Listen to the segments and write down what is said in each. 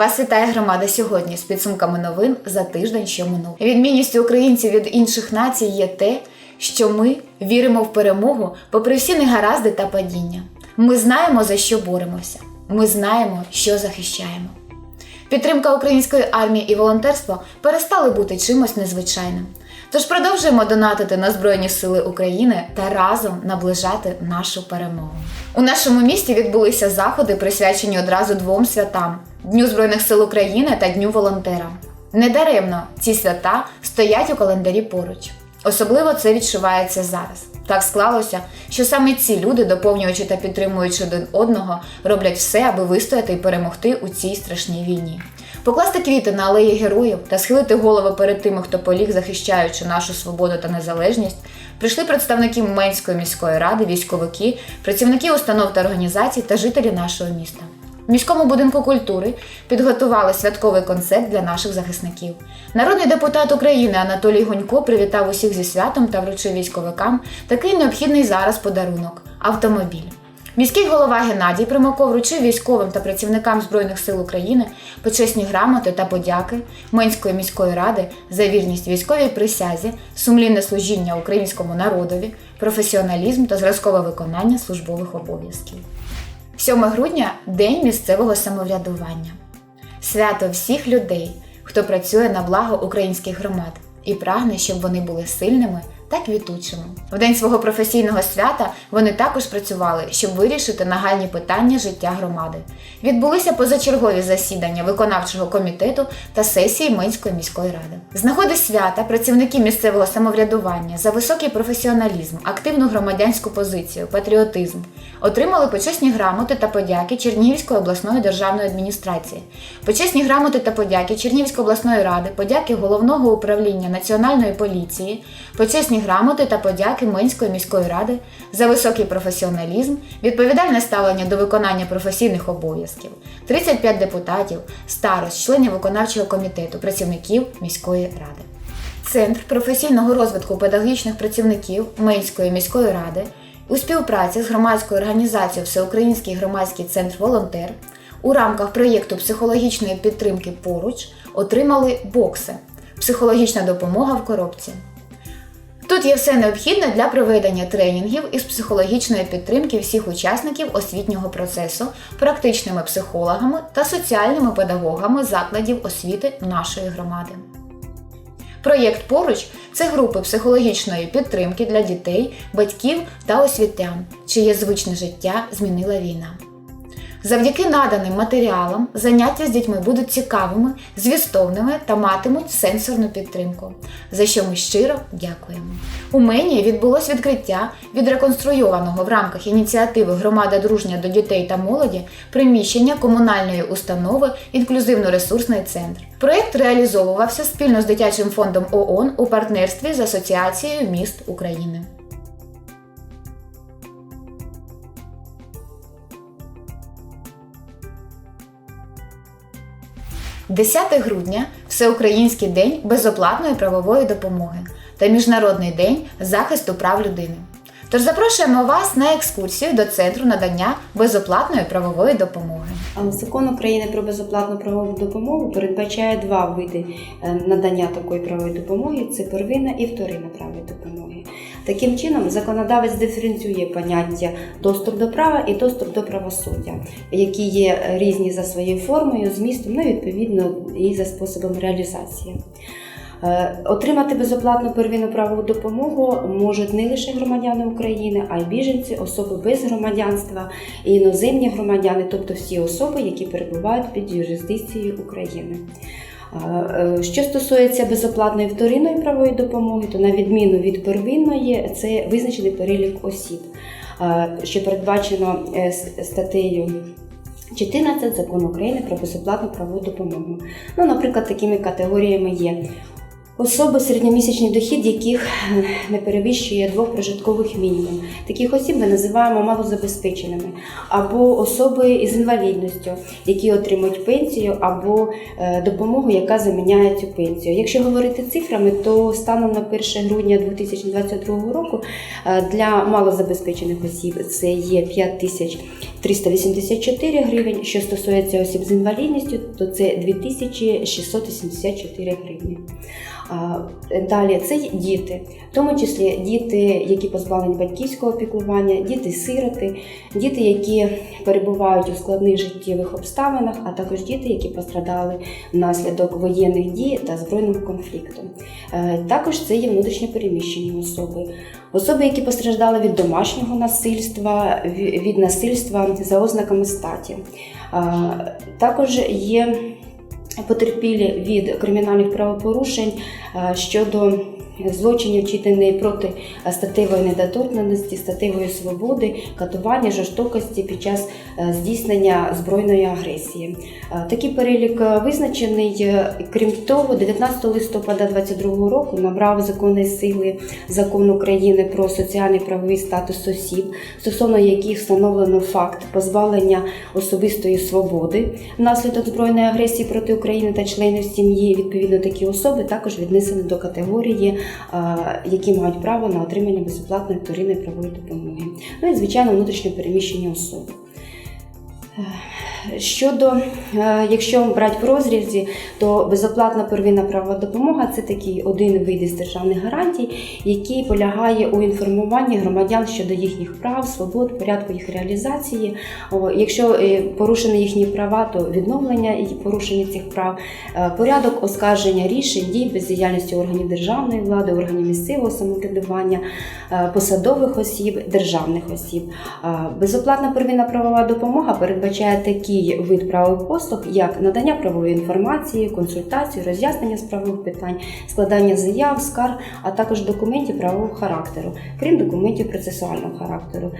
Вас вітає громада сьогодні з підсумками новин за тиждень, що минув. Відмінністю українців від інших націй є те, що ми віримо в перемогу попри всі негаразди та падіння. Ми знаємо за що боремося. Ми знаємо, що захищаємо. Підтримка української армії і волонтерство перестали бути чимось незвичайним. Тож продовжуємо донатити на Збройні Сили України та разом наближати нашу перемогу. У нашому місті відбулися заходи, присвячені одразу двом святам: Дню Збройних сил України та Дню волонтера. Недаремно ці свята стоять у календарі поруч. Особливо це відчувається зараз. Так склалося, що саме ці люди, доповнюючи та підтримуючи один одного, роблять все, аби вистояти і перемогти у цій страшній війні. Покласти квіти на алеї героїв та схилити голови перед тими, хто поліг, захищаючи нашу свободу та незалежність, прийшли представники Менської міської ради, військовики, працівники установ та організацій та жителі нашого міста. В міському будинку культури підготували святковий концерт для наших захисників. Народний депутат України Анатолій Гунько привітав усіх зі святом та вручив військовикам такий необхідний зараз подарунок автомобіль. Міський голова Геннадій Примако вручив військовим та працівникам Збройних сил України почесні грамоти та подяки Менської міської ради за вірність військовій присязі, сумлінне служіння українському народові, професіоналізм та зразкове виконання службових обов'язків. 7 грудня День місцевого самоврядування. Свято всіх людей, хто працює на благо українських громад і прагне, щоб вони були сильними та квітучими. В день свого професійного свята вони також працювали, щоб вирішити нагальні питання життя громади. Відбулися позачергові засідання виконавчого комітету та сесії Менської міської ради. З нагоди свята працівники місцевого самоврядування за високий професіоналізм, активну громадянську позицію, патріотизм отримали почесні грамоти та подяки Чернігівської обласної державної адміністрації, почесні грамоти та подяки Чернігівської обласної ради, подяки головного управління національної поліції, почесні грамоти та подяки Менської міської ради за високий професіоналізм, відповідальне ставлення до виконання професійних обов'язків, 35 депутатів, старост, членів виконавчого комітету, працівників міської ради. Центр професійного розвитку педагогічних працівників Менської міської ради у співпраці з громадською організацією Всеукраїнський громадський центр Волонтер у рамках проєкту психологічної підтримки поруч отримали бокси психологічна допомога в коробці. Тут є все необхідне для проведення тренінгів із психологічної підтримки всіх учасників освітнього процесу, практичними психологами та соціальними педагогами закладів освіти нашої громади. Проєкт поруч це групи психологічної підтримки для дітей, батьків та освітян, чиє звичне життя змінила війна. Завдяки наданим матеріалам заняття з дітьми будуть цікавими, звістовними та матимуть сенсорну підтримку, за що ми щиро дякуємо. У Мені відбулось відкриття відреконструйованого в рамках ініціативи Громада дружня до дітей та молоді приміщення комунальної установи Інклюзивно-ресурсний центр. Проєкт реалізовувався спільно з дитячим фондом ООН у партнерстві з Асоціацією міст України. 10 грудня Всеукраїнський день безоплатної правової допомоги та Міжнародний день захисту прав людини. Тож запрошуємо вас на екскурсію до центру надання безоплатної правової допомоги. Закон України про безоплатну правову допомогу передбачає два види е, надання такої правової допомоги: це первинна і вторинна правової допомоги. Таким чином, законодавець диференціює поняття доступ до права і доступ до правосуддя, які є різні за своєю формою, змістом, ну відповідно і за способом реалізації. Е, Отримати безоплатну первинну правову допомогу можуть не лише громадяни України, а й біженці, особи без громадянства і іноземні громадяни, тобто всі особи, які перебувають під юрисдикцією України. Е, Що стосується безоплатної вторинної правової допомоги, то на відміну від первинної, це визначений перелік осіб, е, що передбачено е, статтею 14 закону України про безоплатну правову допомогу. Ну, наприклад, такими категоріями є Особи, середньомісячний дохід яких е, не перевищує двох прожиткових мінімум. Таких осіб ми називаємо малозабезпеченими, або особи із інвалідністю, які отримують пенсію або е, допомогу, яка заміняє цю пенсію. Якщо говорити цифрами, то станом на 1 грудня 2022 року е, для малозабезпечених осіб це є 5 тисяч 384 гривень. Що стосується осіб з інвалідністю, то це 2684 гривні. Далі це діти, в тому числі діти, які позбавлені батьківського опікування, діти-сироти, діти, які перебувають у складних життєвих обставинах, а також діти, які пострадали внаслідок воєнних дій та збройного конфлікту. Е, Також це є внутрішньо переміщені особи, особи, які постраждали від домашнього насильства, ві- від насильства за ознаками статі. Також є потерпілі від кримінальних правопорушень щодо злочинів, вчинених проти е, статевої недоторкненості, статевої свободи, катування, жорстокості під час е, здійснення збройної агресії. Е, Такий перелік визначений. Крім того, 19 листопада 2022 року набрав законної сили закон України про соціальний правовий статус осіб, стосовно яких встановлено факт позбавлення особистої свободи внаслідок збройної агресії проти України та членів сім'ї. Відповідно, такі особи також віднесені до категорії, які мають право на отримання безоплатної вторинної правової допомоги. Ну і звичайно, внутрішньо переміщені особи. Щодо, е, якщо брати в розрізі, то безоплатна первинна правова допомога це такий один вид із державних гарантій, який полягає у інформуванні громадян щодо їхніх прав, свобод, порядку їх реалізації. Якщо е, порушені їхні права, то відновлення і порушення цих прав, Е, порядок оскарження рішень, дій бездіяльності органів державної влади, органів місцевого самоврядування, посадових осіб, державних осіб. Безоплатна первинна правова допомога передбачає такий вид правових послуг, як надання правової інформації, консультації, роз'яснення з правових питань, складання заяв, скарг, а також документів правового характеру, крім документів процесуального характеру.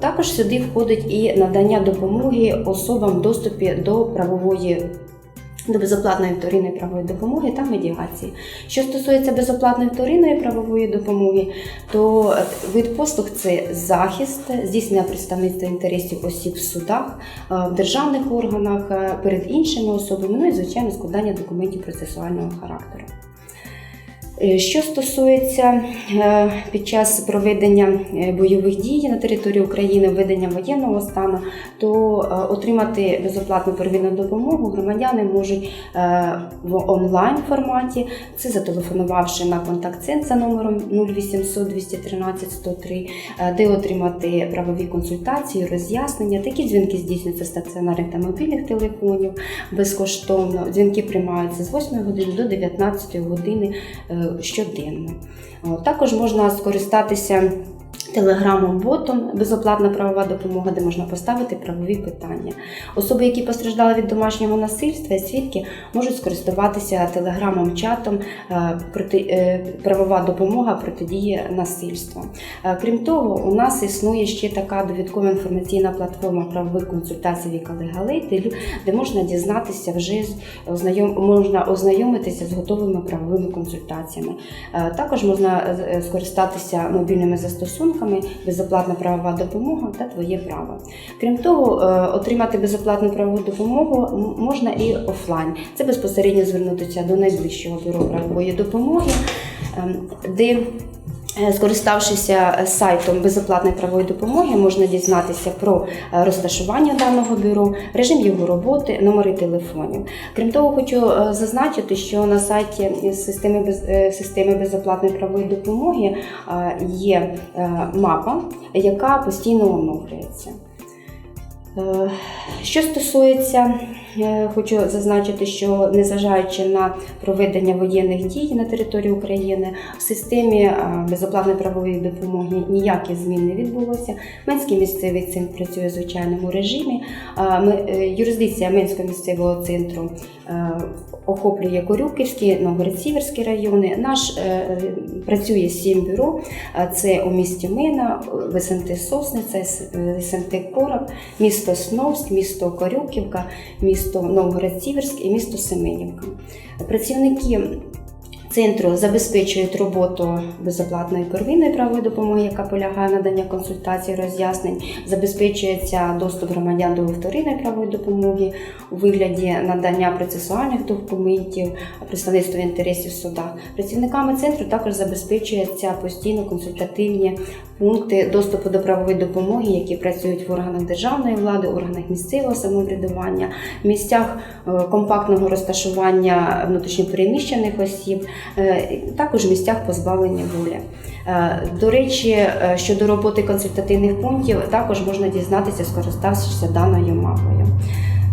Також сюди входить і надання допомоги особам в доступі до правової. До безоплатної вторинної правової допомоги та медіації. Що стосується безоплатної вторинної правової допомоги, то е, вид послуг це захист, здійснення представництва інтересів осіб в судах, е, в державних органах е, перед іншими особами, ну і звичайно складання документів процесуального характеру. Е, Що стосується е, під час проведення е, бойових дій на території України, введення воєнного стану, то отримати безоплатну первинну допомогу громадяни можуть в онлайн форматі, це зателефонувавши на контакт-центр за номером 0800 213 103, е, де отримати правові консультації, роз'яснення. Такі дзвінки здійснюються стаціонарних та мобільних телефонів безкоштовно. Дзвінки приймаються з 8 години до 19 години щоденно. Також можна скористатися телеграмом ботом безоплатна правова допомога, де можна поставити правові питання. Особи, які постраждали від домашнього насильства свідки, можуть скористуватися телеграмом чатом е, е, правова допомога протидії насильства. Е, Крім того, у нас існує ще така довідкова інформаційна платформа правових консультацій Віка Легалей, де, можна дізнатися вже можна ознайомитися з готовими правовими консультаціями. Також можна скористатися мобільними застосунками, безоплатна правова допомога та твоє право. Крім того, е, отримати безоплатну правову допомогу можна і офлайн. Це безпосередньо звернутися до найближчого бюро правової допомоги, ем, де Скориставшися е, сайтом безоплатної правової допомоги, можна дізнатися про е, розташування даного бюро, режим його роботи, номери телефонів. Крім того, хочу е, зазначити, що на сайті системи, е, системи безоплатної правової допомоги е, є е, мапа, яка постійно оновлюється. Е, Що стосується, е, хочу зазначити, що незважаючи на проведення воєнних дій на території України, в системі е, безоплатної правової допомоги ніяких змін не відбулося. Менський місцевий центр працює в звичайному режимі. Е, е, Юрисдикція Менського місцевого центру е, охоплює Корюківський, Новгород-Сіверський райони. Наш е, е, працює сім бюро. Е, Це у місті Мина, в СМТ Сосниця, С- е, СМТ Короб, місто Сновськ, місто Корюківка, місто Новгород-Сіверськ і місто Семенівка. Працівники центру забезпечують роботу безоплатної первинної правової допомоги, яка полягає в наданні консультацій, роз'яснень, забезпечується доступ громадян до вторинної правової допомоги у вигляді надання процесуальних документів, представництва інтересів в судах. Працівниками центру також забезпечуються постійно консультативні пункти доступу до правової допомоги, які працюють в органах державної влади, органах місцевого самоврядування, місцях е, компактного розташування внутрішньопереміщених осіб, також в місцях позбавлення волі. Е, До речі, е, щодо роботи консультативних пунктів, також можна дізнатися, скориставшись даною мапою.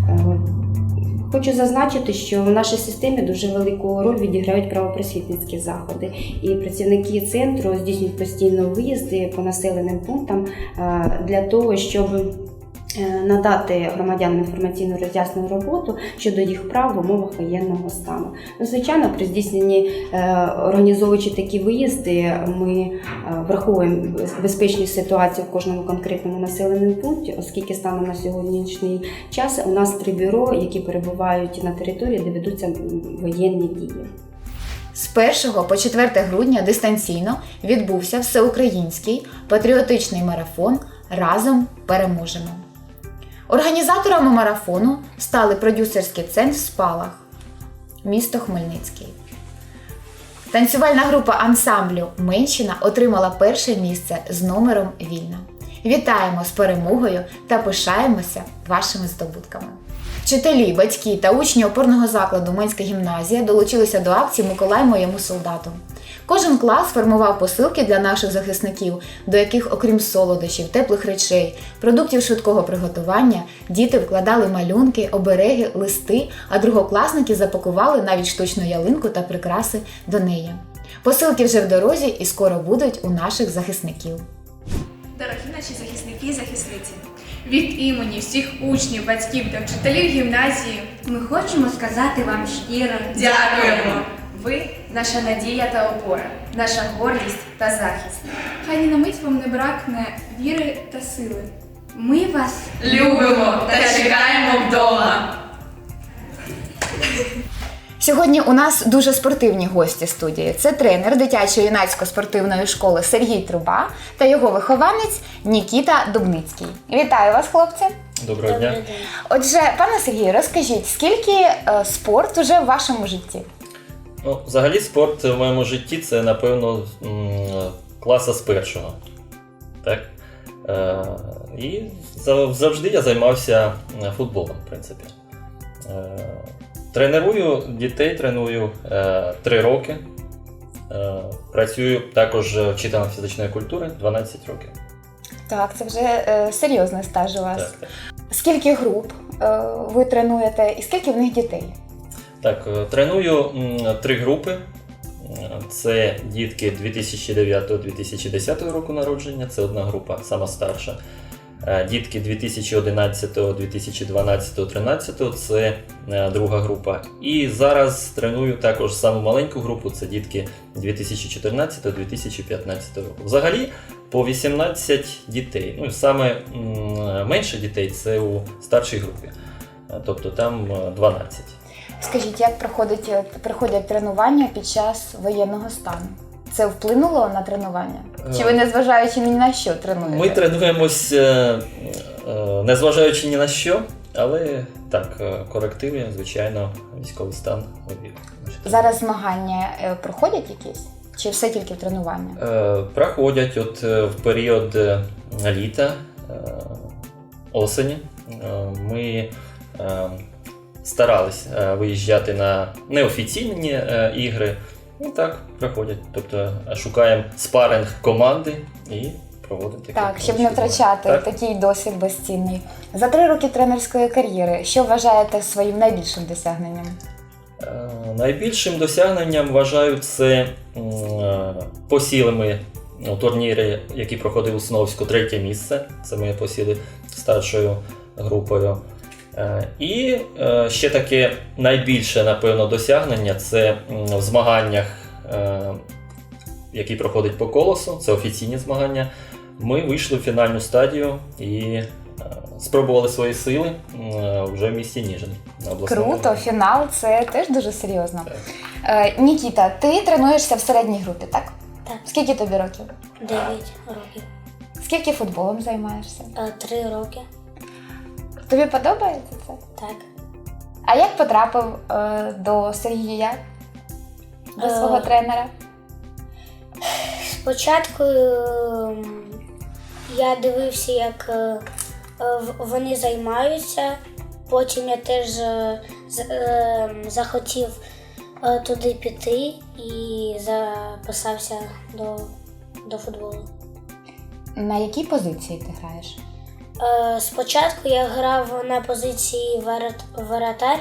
Е, Хочу зазначити, що в нашій системі дуже велику роль відіграють правопросвітницькі заходи, і працівники центру здійснюють постійно виїзди по населеним пунктам е, для того, щоб е, надати громадянам інформаційну роз'яснену роботу щодо їх прав в умовах воєнного стану. Ну, звичайно, при здійсненні е, організовуючи такі виїзди, ми е, враховуємо безпечність ситуації в кожному конкретному населеному пункті, оскільки станом на сьогоднішній час у нас три бюро, які перебувають на території, де ведуться воєнні дії. З 1 по 4 грудня дистанційно відбувся всеукраїнський патріотичний марафон Разом переможемо. Організаторами марафону стали продюсерський центр Спалах, місто Хмельницький. Танцювальна група ансамблю Менщина отримала перше місце з номером Вільна. Вітаємо з перемогою та пишаємося вашими здобутками. Вчителі, батьки та учні опорного закладу Менська гімназія долучилися до акції Миколай моєму солдату. Кожен клас формував посилки для наших захисників, до яких, окрім солодощів, теплих речей, продуктів швидкого приготування, діти вкладали малюнки, обереги, листи, а другокласники запакували навіть штучну ялинку та прикраси до неї. Посилки вже в дорозі і скоро будуть у наших захисників. Дорогі наші захисники і захисниці, від імені всіх учнів, батьків та вчителів гімназії Ми хочемо сказати вам щиро дякуємо! Ви наша надія та опора, наша гордість та захист. Хай ні на мить вам не бракне віри та сили. Ми вас Любимо та чекаємо вдома! Сьогодні у нас дуже спортивні гості студії. Це тренер дитячої юнацької спортивної школи Сергій Труба та його вихованець Нікіта Дубницький. Вітаю вас, хлопці! Доброго дня. Отже, пане Сергію, розкажіть, скільки е, спорт уже в вашому житті? Ну, взагалі, спорт в моєму житті це, напевно, класа з першого. Так? Е, і завжди я займався е, футболом, в принципі. Е, тренерую дітей, треную е, 3 роки. Е, працюю також вчителем фізичної культури 12 років. Так, це вже е, серйозний стаж у вас. Так, так. Скільки груп е, ви тренуєте і скільки в них дітей? Так, е, треную три групи. Це дітки 2009-2010 року народження, це одна група, сама старша. Е, Дітки 2011, 2012, 2013 це е, друга група. І зараз треную також саму маленьку групу, це дітки 2014-2015 року. Взагалі по 18 дітей. Ну, саме менше дітей це у старшій групі. Тобто там е, 12. Скажіть, як проходить, е, проходять тренування під час воєнного стану? Це вплинуло на тренування? Чи ви, незважаючи ні на що, тренуєте? Ми тренуємось, е, е, незважаючи ні на що, але так, е, корективи, звичайно, військовий стан вивів. Зараз змагання е, проходять якісь? Чи все тільки тренування? Е, Проходять от е, в період е, літа, е, осені. е, Ми е, старались е, виїжджати на неофіційні е, ігри. І так проходять. Тобто е, шукаємо спаринг команди і проводимо такі Так, щоб не втрачати. Так. такий досвід безцінний. За три роки тренерської кар'єри, що вважаєте своїм найбільшим досягненням? Найбільшим досягненням вважаю це м, е, посіли ми у турнірі, проходив у Сновську, третє місце. Це ми посіли старшою групою. Е, І е, ще таке найбільше, напевно, досягнення це в змаганнях, е, які проходять по колосу, це офіційні змагання. Ми вийшли в фінальну стадію і спробували свої сили вже в місті Ніжин. На Круто, фінал це теж дуже серйозно. Так. Нікіта, ти тренуєшся в середній групі, так? Так. Скільки тобі років? 9 років. Скільки футболом займаєшся? Три роки. Тобі подобається це? Так. А як потрапив е, до Сергія? До Е, свого тренера? Спочатку ем, я дивився, як е, е, в- вони займаються. Потім я теж е, з- е, захотів е, туди піти і записався до, до футболу. На якій позиції ти граєш? Е, Спочатку я грав на позиції ворот- воротар,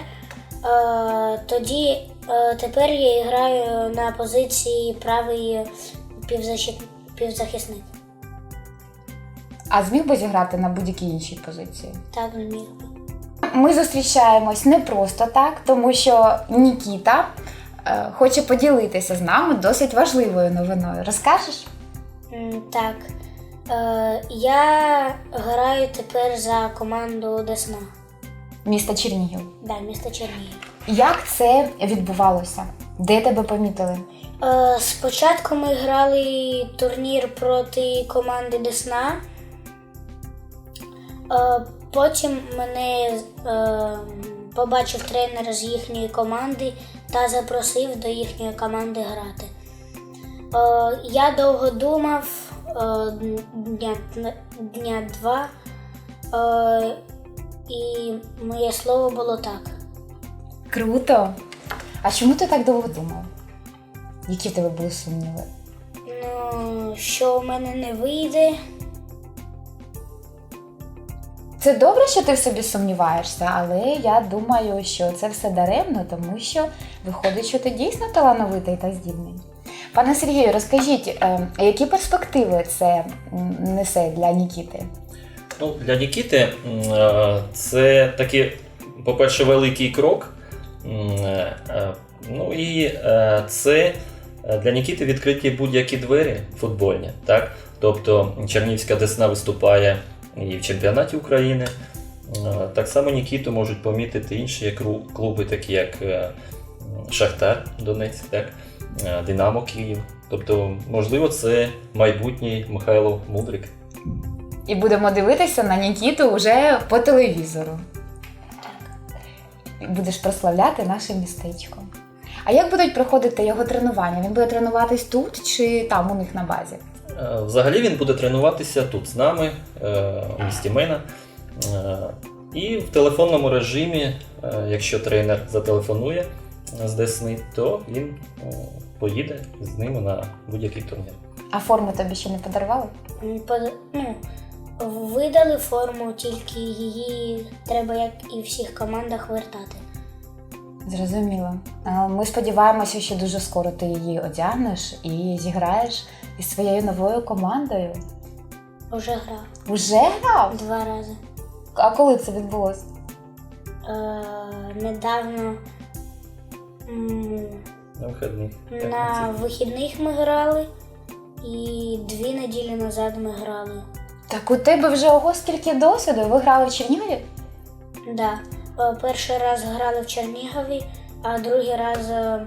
е, тоді е, тепер я граю на позиції правий півзахисник. А зміг би зіграти на будь-якій іншій позиції? Так зміг. Ми зустрічаємось не просто так, тому що Нікіта хоче поділитися з нами досить важливою новиною. Розкажеш? Так. Е, Я граю тепер за команду Десна. Місто Чернігів. Да, місто Чернігів. Як це відбувалося? Де тебе помітили? Е, Спочатку ми грали турнір проти команди Десна. Е, Потім мене е, побачив тренер з їхньої команди та запросив до їхньої команди грати. Е, Я довго думав дня, дня два, е, і моє слово було так. Круто! А чому ти так довго думав? Які в тебе були сумніви? Ну, що у мене не вийде. Це добре, що ти в собі сумніваєшся, але я думаю, що це все даремно, тому що виходить, що ти дійсно талановитий та здібний. Пане Сергію, розкажіть, е, які перспективи це несе для Нікіти? Ну, для Нікіти е, це такий, по-перше, великий крок. Е, Ну і це для Нікіти відкриті будь-які двері футбольні. Так? Тобто Чернівська Десна виступає і в чемпіонаті України. Так само Нікіту можуть помітити інші клуби, такі як Шахтар Донецьк? Е, Динамо Київ. Тобто, можливо, це майбутній Михайло Мудрик. І будемо дивитися на Нікіту вже по телевізору. І Будеш прославляти наше містечко. А як будуть проходити його тренування? Він буде тренуватись тут чи там у них на базі? Е, Взагалі він буде тренуватися тут з нами, е, у місті Мена. І в телефонному режимі, якщо тренер зателефонує з Десни, то він поїде з ними на будь-який турнір. А форму тобі ще не подарували? Под- ну, видали форму, тільки її треба, як і в всіх командах, вертати. Зрозуміло. Ми сподіваємося, що дуже скоро ти її одягнеш і зіграєш із своєю новою командою. Уже грав Уже грав? два рази. А коли це відбулося? Е, недавно На вихідних. на вихідних ми грали, і дві неділі назад ми грали. Так у тебе вже ого скільки досвіду? Ви грали в Чернігові? Да. Е, Перший раз грали в Чернігові, а другий раз е,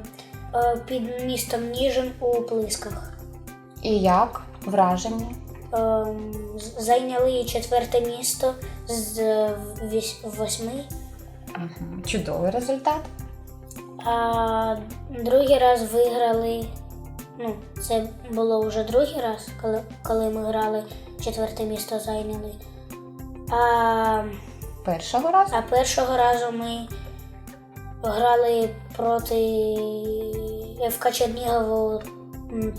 е, під містом Ніжин у Плисках. І як? Враження? Зайняли четверте місто з восьми. Чудовий результат. А другий раз виграли. Ну, це було вже другий раз, коли, коли ми грали четверте місто зайняли. А, Першого разу? а першого разу ми грали проти ФК Чернігову м,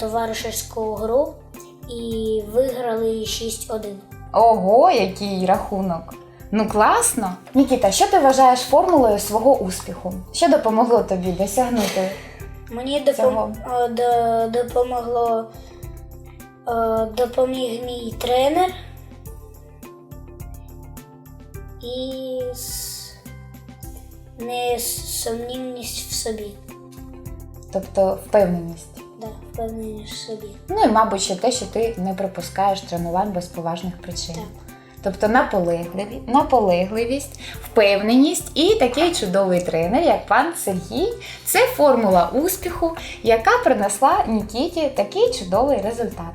гру і виграли 6-1. Ого, який рахунок. Ну класно. Нікіта, що ти вважаєш формулою свого успіху? Що допомогло тобі досягнути? Мені допом... Цього. до- допомогло е, допоміг мій тренер і с- несумнівність в собі. Тобто впевненість. Да, впевненість в собі. Ну і, мабуть, ще те, що ти не пропускаєш тренувань без поважних причин. Так. Тобто наполегливі, наполегливість, впевненість і такий чудовий тренер, як пан Сергій. Це формула успіху, яка принесла Нікіті такий чудовий результат.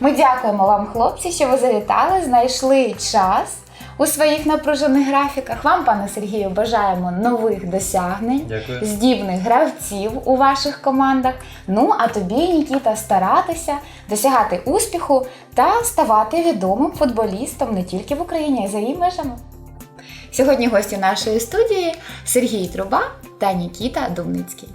Ми дякуємо вам, хлопці, що ви завітали, знайшли час у своїх напружених графіках. Вам, пане Сергію, бажаємо нових досягнень Дякую. здібних гравців у ваших командах. Ну а тобі, Нікіта, старатися, досягати успіху та ставати відомим футболістом не тільки в Україні, а й за її межами. Сьогодні гості нашої студії Сергій Труба та Нікіта Думницький.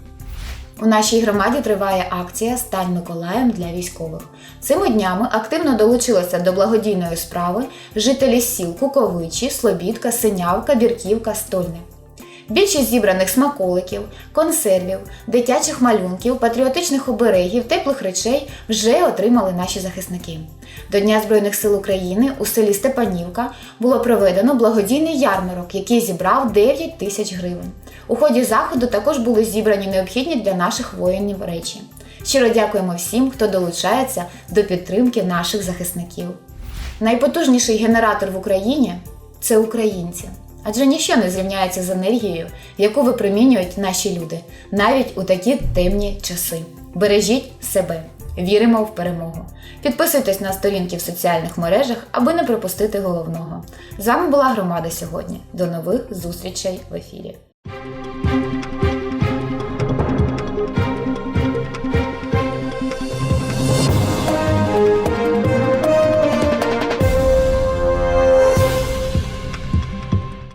У нашій громаді триває акція Стань Миколаєм для військових. Цими днями активно долучилися до благодійної справи жителі сіл Куковичі, Слобідка, Синявка, Бірківка, Стольне. Більшість зібраних смаколиків, консервів, дитячих малюнків, патріотичних оберегів, теплих речей вже отримали наші захисники. До Дня Збройних сил України у селі Степанівка було проведено благодійний ярмарок, який зібрав 9 тисяч гривень. У ході заходу також були зібрані необхідні для наших воїнів речі. Щиро дякуємо всім, хто долучається до підтримки наших захисників. Найпотужніший генератор в Україні це українці. Адже ніщо не зрівняється з енергією, яку випромінюють наші люди, навіть у такі темні часи. Бережіть себе, віримо в перемогу. Підписуйтесь на сторінки в соціальних мережах, аби не пропустити головного. З вами була громада сьогодні. До нових зустрічей в ефірі.